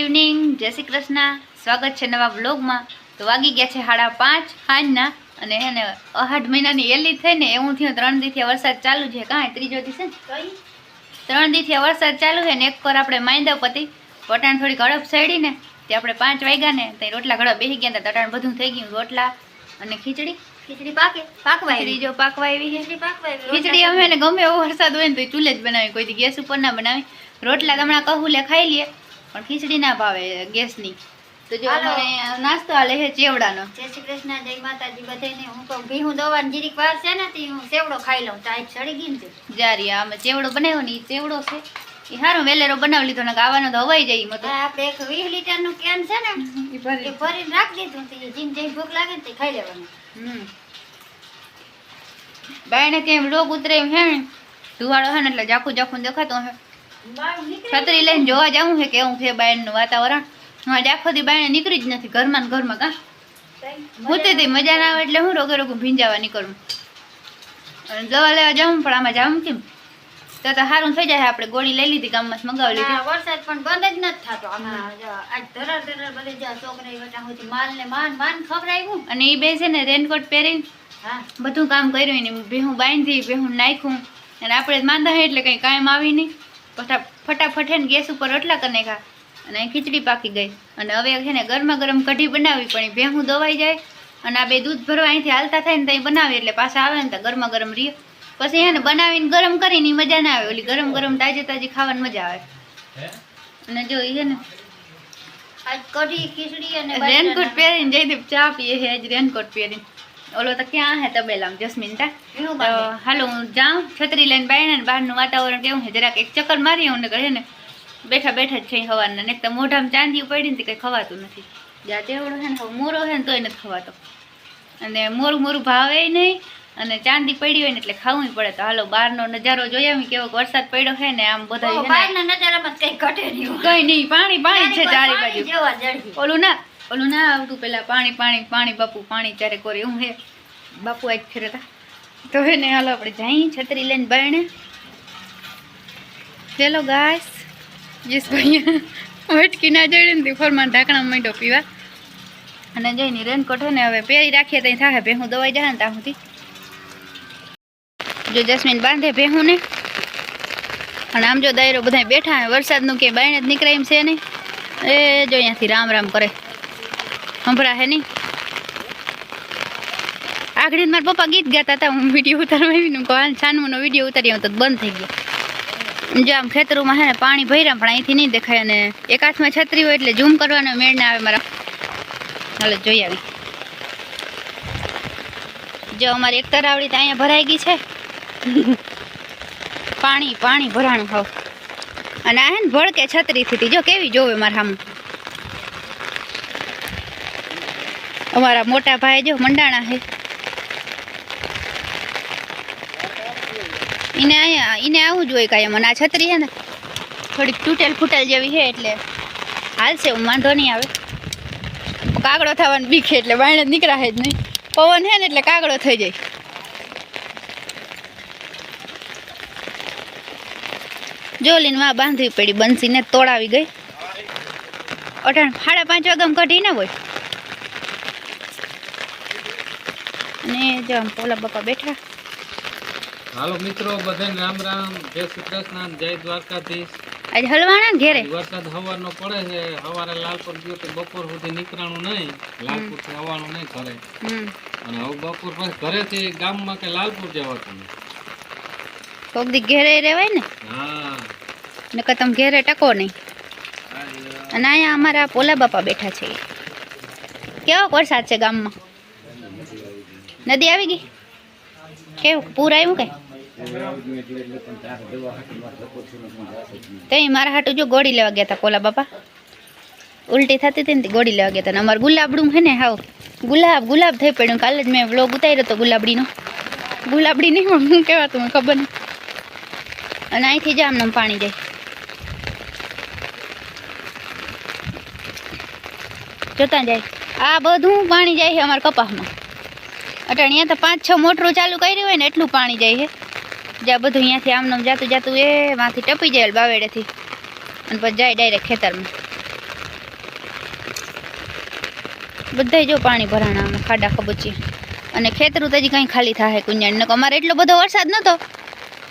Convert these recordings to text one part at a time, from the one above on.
Evening જય શ્રી કૃષ્ણ. સ્વાગત છે નવા બ્લોગમાં તો વાગી ગયા છે સાડા પાંચ સાંજના અને હે ને અહાઢ મહિનાની એલી થઈ ને એવું થયું ત્રણ દીથી વરસાદ ચાલુ છે. કાંઈ ત્રીજો દિવસે ત્રણ દીથી વરસાદ ચાલુ છે ને એક વાર આપણે માંડવ પતિ વટાણ થોડી ગળપ સડી ને તે આપણે પાંચ વાગ્યા ને ત્યાં રોટલા ગળપ બેસી ગયા હતા તટાણ બધું થઈ ગયું રોટલા અને ખીચડી. ખીચડી પાકે પાકવા ખીચડી જો પાકવા આવી છે. ખીચડી પાકવા આવી. ખીચડી અમે ને ગમે એવો વરસાદ હોય ને તો ચૂલે જ બનાવી કોઈ ગેસ ઉપર ના બનાવી. રોટલા હમણાં કહું લે ખાઈ લઈએ. પણ ખીચડી ના ભાવે ગેસની. તો જો અમારે નાસ્તો આલે છે ચેવડાનો. જય શ્રી કૃષ્ણ જય માતાજી બધાને હું કહું ભીહું દવાની જીરીક વાર છે ને તે હું ચેવડો ખાઈ લઉં. ચાય સડી ગઈ ને તે. જારી આ ચેવડો બનાવ્યો ને એ ચેવડો છે. એ સારો વેલેરો બનાવી લીધો ને ગાવાનો તો હવાઈ જાય મતો આ આપણે એક વીસ લીટરનું કેન છે ને એ ભરીને રાખી દીધું તો જીમ જઈ ભૂખ લાગે ને તે ખાઈ લેવાનું. હમ. બાયણે કેમ રોગ ઉતરે એમ હે ધુવાળો હે ને એટલે જાખું જાખું દેખાતો હે. છત્રી લઈને જોવા જવું છે કેવું છે બાયણનું વાતાવરણ? આજ આખો દી બાયણે નીકળી જ નથી ઘરમાં ને ઘરમાં કા? હું તે મજા ના આવે એટલે હું રોગે રોગું ભીંજાવા નીકળું. અને દવા લેવા જાઉં પણ આમાં જાઉં કેમ? તો તો સારું થઈ જાય આપણે ગોળી લઈ લીધી ગામમાં મંગાવી લીધી. વરસાદ પણ બંધ જ નથી થતો. આજ ધરાર ધરાર બધે જા છોકરા વટા હોતી માલ ને માન માન ખવડાવ્યું. અને એ બે છે ને રેનકોટ પહેરીને બધું કામ કર્યું ને ભેહું બાંધી ભેહું નાખ્યું અને આપણે માંદા હે એટલે કંઈ કાયમ આવી નહીં. ફટાફટ હે ને ગેસ ઉપર રોટલા કરી નાખ્યા અને ખીચડી પાકી ગઈ. અને હવે છે ને ગરમા ગરમ કઢી બનાવી પણ ભેહું દવાઈ જાય અને આ બે દૂધ ભરવા અહીંથી હાલતા થાય ને ત્યાં બનાવી એટલે પાછા આવે ને તો ગરમા ગરમ રીએ. પછી એને બનાવીને ગરમ કરીને મજા ના આવે ઓલી ગરમ ગરમ તાજી તાજી ખાવાની મજા આવે. અને જો એ છે ને આજ કઢી ખીચડી અને રેનકોટ પહેરીને જયદીપ ચા પીએ છે આજ રેનકોટ પહેરીને. ઓલો તો ક્યાં હે તબેલામ તો બાંધે. હાલો હું જાઉં છત્રી લઈને બાયણે ને બહારનું વાતાવરણ કેવું છે જરાક એક ચક્કર મારી આવું ને ને બેઠા બેઠા જ છે હવાના ને તો મોઢામાં ચાંદી પડી ને કંઈ ખવાતું નથી. જ્યાં તેવડો છે ને. હવે મોરો છે ને તોય નથી ખવાતો. અને મોરું મોરું ભાવે નહીં અને ચાંદી પડી હોય ને એટલે ખાવું પડે. તો હાલો બહારનો નજારો જોઈએ અમે કેવો વરસાદ પડ્યો છે ને આમ બધા કઈ નહીં. પાણી પાણી છે ચારે બાજુ. ઓલું ના ઓલું ના આવતું પેલા પાણી પાણી પાણી બાપુ, પાણી ત્યારે કોરે એવું હે બાપુ આજ ફેરતા તો હે ને હાલો આપણે જઈ છત્રી લઈને બાયણે. ચલો ગાસ યસ ભાઈ. વટકી ના જડે ને તે ફરમાન ઢાંકણા માંડો પીવા. અને જઈને રેનકોટ હે ને હવે પહેરી રાખીએ ત્યાં થાય ભેહું દવાઈ જાય ને ત્યાં સુધી જો જસ્મીન બાંધે ભેહું ને. અને આમ જો દાયરો બધા બેઠા વરસાદનું કે બાયણે જ નીકળે એમ છે નહીં. એ જો અહીંયાથી રામ રામ કરે. સંભળા હે નહીં. આગળ મારા પપ્પા ગીત ગાતા હતા, હું વીડિયો ઉતારવા આવીને કહું છાનમુનો વીડિયો ઉતારી તો બંધ થઈ ગયો. જો આમ ખેતરોમાં હે ને પાણી ભર્યા પણ અહીંથી નહીં દેખાય અને એક હાથમાં છત્રી હોય એટલે ઝૂમ કરવાનો મેળ ના આવે મારા. હાલો જોઈ આવી. જો અમારી એક તરાવડી તો અહીંયા ભરાઈ ગઈ છે. પાણી પાણી ભરાણું હોવ. અને આ હે ને ભડકે છત્રીથી જો કેવી જોવે મારા સામું અમારા મોટા ભાઈ જો મંડાણા છે. એને અહીંયા એને આવું જ હોય કાંઈ મને આ છત્રી છે ને, થોડીક તૂટેલ ફૂટેલ જેવી છે એટલે હાલશે હું વાંધો નહીં આવે. કાગડો થવાની છે એટલે બાયણે જ નીકળાશે જ નહીં. પવન છે ને એટલે કાગડો થઈ જાય. જોલીને માં બાંધવી પડી, બંસીને તોડાવી ગઈ. અઢાણ સાડા પાંચ વાગ્યામાં કઢી ના હોય. અને જો આમ પોલા બાપા બેઠા. હાલો મિત્રો બધાને રામ રામ. જય શ્રી કૃષ્ણ જય દ્વારકાધીશ. આજે હલવાના ને ઘેરે વરસાદ હવારનો પડે છે. હવારે લાલપુર ગયો તો બપોર સુધી નીકળવાનું નહીં. લાલપુરથી આવવાનું નહીં ઘરે. અને હવે બપોર પછી ઘરેથી ગામમાં કે લાલપુર જવાતું કોક દી ઘેરે રહેવાય ને? હા. નકર તમે ઘેરે ટકો નહીં. અને અહીંયા અમારા પોલા બાપા બેઠા છે. કેવો વરસાદ છે ગામમાં? નદી આવી ગઈ? કેવું? પૂર આવ્યું કે? તઈ મારા હાટુ જો ગોળી લેવા ગયા હતા પોલા બાપા. ઉલટી થતી હતી ને ગોળી લેવા ગયા હતા અમારું ગુલાબડું હે ને હાવ, ગુલાબ ગુલાબ થઈ પડ્યું કાલે જ મેં વ્લોગ ઉતાર્યો હતો ગુલાબડીનો. ગુલાબડી નહીં પણ હું કહેવાતું મને ખબર નહીં. અને અહીંથી જ પાણી જાય. જોતા જાય. આ બધું પાણી જાય છે અમારા કપાસમાં. અટાણ અહીંયા તો પાંચ છ મોટરું ચાલુ કર્યું હોય ને એટલું પાણી જાય છે. જ્યાં બધું અહીંયાથી આમનામ જાતું જાતું એ માંથી ટપી જાય બાવેડેથી. અને પછી જાય ડાયરેક્ટ ખેતરમાં. બધાય જો પાણી ભરાણા આમાં ખાડા ખબચી. અને ખેતરું તો હજી કંઈ ખાલી થાય કુંજાણ. નકર અમારે એટલો બધો વરસાદ નહોતો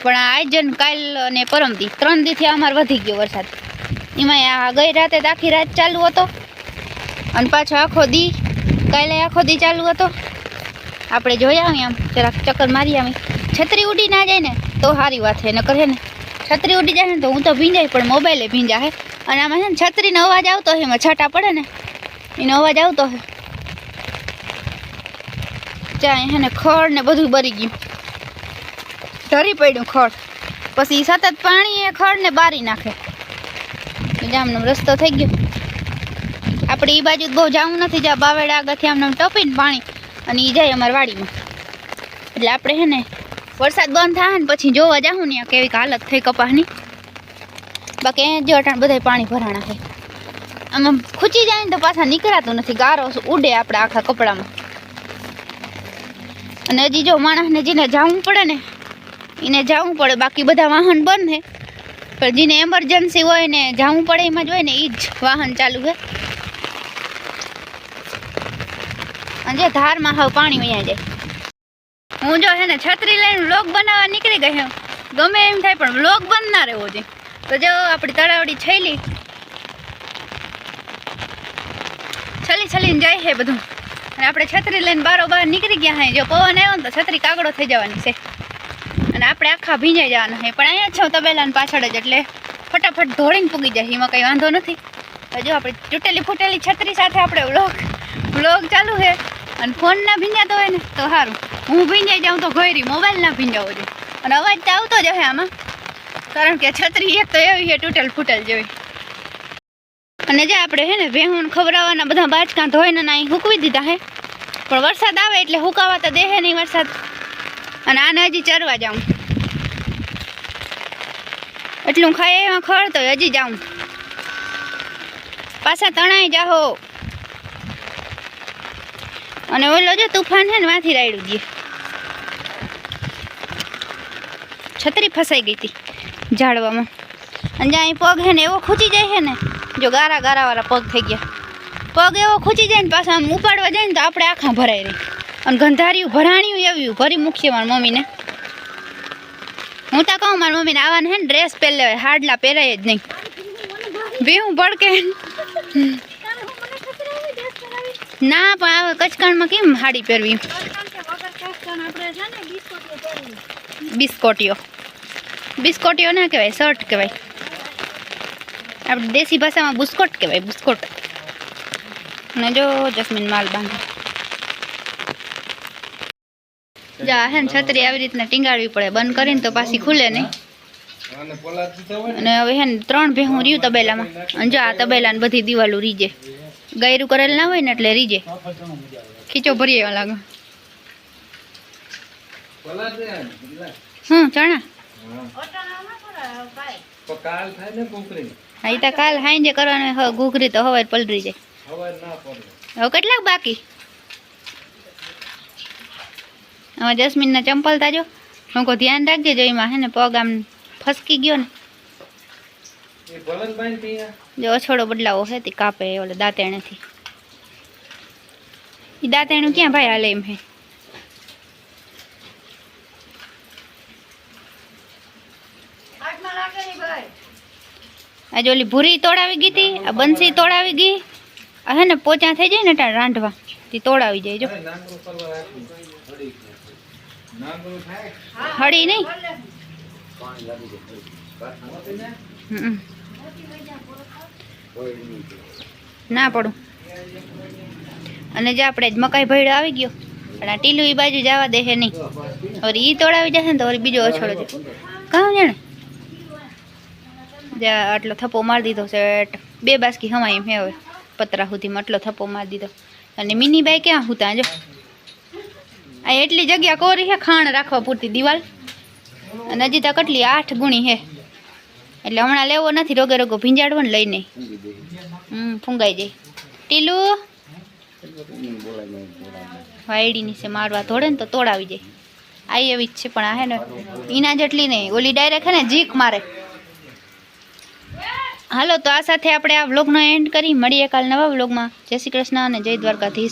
પણ આજ ને કાલ અને પરમદી ત્રણ દીથી અમારે વધી ગયો વરસાદ. એમાં આ ગઈ રાતે આખી રાત ચાલુ હતો. અને પાછો આખો દી, કાલે આખો દી ચાલુ હતો. આપણે જોયા આવી આમ. જરાક ચક્કર મારી આવી છત્રી ઉડી ના જાય ને, તો સારી વાત છે. નકર હે ને, છત્રી ઉડી જાય ને, તો હું તો ભીંજાય, પણ મોબાઈલે ભીંજા હે. અને આમાં છે ને, છત્રીનો અવાજ આવતો હોય એમાં છાંટા પડે ને, એનો અવાજ આવતો હોય ચાય હે ને, ખડ ને બધું બરી ગયું. ધરી પડ્યું ખડ. પછી સતત પાણી એ ખડ ને બારી નાખે. જામનો રસ્તો થઈ ગયો. આપણે એ બાજુ બહુ જવું નથી, જ્યાં બાવેડા આગળથી આમને આમ ટપીને પાણી. અને એ જાય અમારી વાડીમાં. એટલે આપણે હે ને વરસાદ બંધ થાય ને પછી જોવા જાઉં ને કેવી હાલત થઈ કપાસની બાકી જો અટાણ બધાય પાણી ભરાણા છે. આમાં ખૂચી જાય ને તો પાછા નીકળાતું નથી. ગારો ઉડે આપણે આખા કપડામાં. અને હજી જો માણસને જેને જવું પડે ને, એને જવું પડે. બાકી બધા વાહન બંધ છે. પણ જેને એમરજન્સી હોય ને જવું પડે એમાં જ હોય ને એ જ વાહન ચાલુ છે. અને જે ધારમાં હવે પાણી વયા જાય. હું જો હે ને છત્રી લઈને વ્લોગ બનાવવા નીકળી ગઈ હું. ગમે એમ થાય પણ વ્લોગ બંધ ના રહેવો જોઈએ. તો જો આપણી તળાવડી છેલી છલી છલીને જાય છે બધું. અને આપણે છત્રી લઈને બારો બહાર નીકળી ગયા હે. જો પવન આવ્યો ને તો છત્રી કાગડો થઈ જવાની છે. અને આપણે આખા ભીંજાઈ જવાના છે પણ અહીંયા છો તબેલાની પાછળ જ એટલે ફટાફટ ધોળીને પૂગી જાય. એમાં કંઈ વાંધો નથી. તો જો આપણે તૂટેલી ફૂટેલી છત્રી સાથે આપણે વ્લોગ વ્લોગ ચાલુ છે. અને ફોન ના ભીંજાતો હોય ને તો સારું હું ભીંજાઈ જાઉં તો ઘોયરી મોબાઈલ ના ભીંજાવો જોઈએ અને અવાજ તો આવતો જ હશે આમાં. કારણ કે છત્રી એક તો એવી છે, તૂટેલ ફૂટેલ જેવી. અને જે આપણે હે ને ભેહું ખવડાવવાના બધા બાચકાં ધોઈને ના હૂકવી દીધા હે પણ વરસાદ આવે એટલે હુકાવા તો દેહે નહીં વરસાદ. અને આને હજી ચરવા જાઉં. એટલું ખાય એમાં ખરતો હજી જાઉં. પાછા તણાઈ જાહો. અને ઓલો જો તુફાન છે ને વાંથી રાયડું દે છત્રી ફસાઈ ગઈ હતી ઝાડવામાં. અને જ્યાં પગ છે ને એવો ખૂચી જાય છે ને, જો ગારા ગારાવાળા પગ થઈ ગયા. પગ એવો ખૂચી જાય ને પાછા આમ ઉપાડવા જાય ને તો આપણે આખા ભરાઈ રહી. અને ગંધાર્યું, ભરાણિયું એવું ભરી મૂકીએ મારી મમ્મીને. હું તો કહું મારી મમ્મીને આવવાનું છે ને ડ્રેસ પહેરી લેવાય હાડલા પહેરાય જ નહીં. બેહું ભડકે. ના, પણ આવે કચકાણમાં કેમ હાડી પહેરવી? બિસ્કોટીઓ. બિસ્કોટીઓ ના કહેવાય, શર્ટ કહેવાય. આપણે દેશી ભાષામાં બુસ્કોટ કહેવાય, બુસ્કોટ. અને જો જસ્મીન માલ બાંધે. જા, હે ને છત્રી આવી રીતના ટીંગાડવી પડે. બંધ કરીને તો પાછી ખુલે નહીં. અને હવે હે ને ત્રણ ભેહું રહ્યું તબેલામાં. અને જો આ તબેલાને બધી દિવાલું રીજે. ગાયરું કરેલ ના હોય ને એટલે રીજે. ખીચો ભરી એવા લાગે. હમ, ચણા. હા. તો કાલ હાંજે કરવાનું ઘૂઘરી તો હવે પલરી જાય. હવે કેટલાક બાકી? હવે જસ્મીનના ચંપલ તાજો. હું કહું, ધ્યાન રાખજે એમાં હે ને પગ આમ ફસકી ગયો ને. જો અછોડો બદલાવો છે તે કાપે ઓલે દાંતેણેથી. એ દાંતેણું ક્યાં ભાઈ હાલે એમ હે? આજે ઓલી ભૂરી તોડાવી ગઈ હતી આ બંસી તોડાવી ગઈ આ હે ને પોચા થઈ જાય ને ત્યાં રાંધવા તે તોડાવી જાય જો. હળી નહીં હમ. ના પડું. અને જે આપણે જ મકાઈ ભયડો આવી ગયો, પણ ટીલું એ બાજુ જવા દે નહીં. હવે એ તોડાવી જશે ને તો બીજો અછોડો છે. કહું જાણે આટલો થપ્પો મારી દીધો સેટ બે બાસકી હમાય એમ હે હવે પતરા સુધીમાં આટલો થપ્પો મારી દીધો. અને મિની બાઈ ક્યાં હું ત્યાં જો? આ એટલી જગ્યા કોરી છે ખાણ રાખવા પૂરતી દિવાલ. અને હજી તો કેટલી આઠ ગુણી હે. એટલે હમણાં લેવો નથી, રોગે રોગો ભીંજાડવો ને લઈને. હમ ફૂંગાઈ જાય. ટીલું? વાયડીની છે, મારવા તોડે ને તો તોડાવી જાય. આ એવી જ છે, પણ આ હે ને, ઈના જેટલી નહીં. ઓલી ડાયરેક્ટ હે ને, જીક મારે. હાલો, તો આ સાથે આપણે આ વ્લોગનો એન્ડ કરી. મળીએ કાલ નવા વ્લોગમાં જય શ્રી કૃષ્ણ અને જય દ્વારકાધીશ.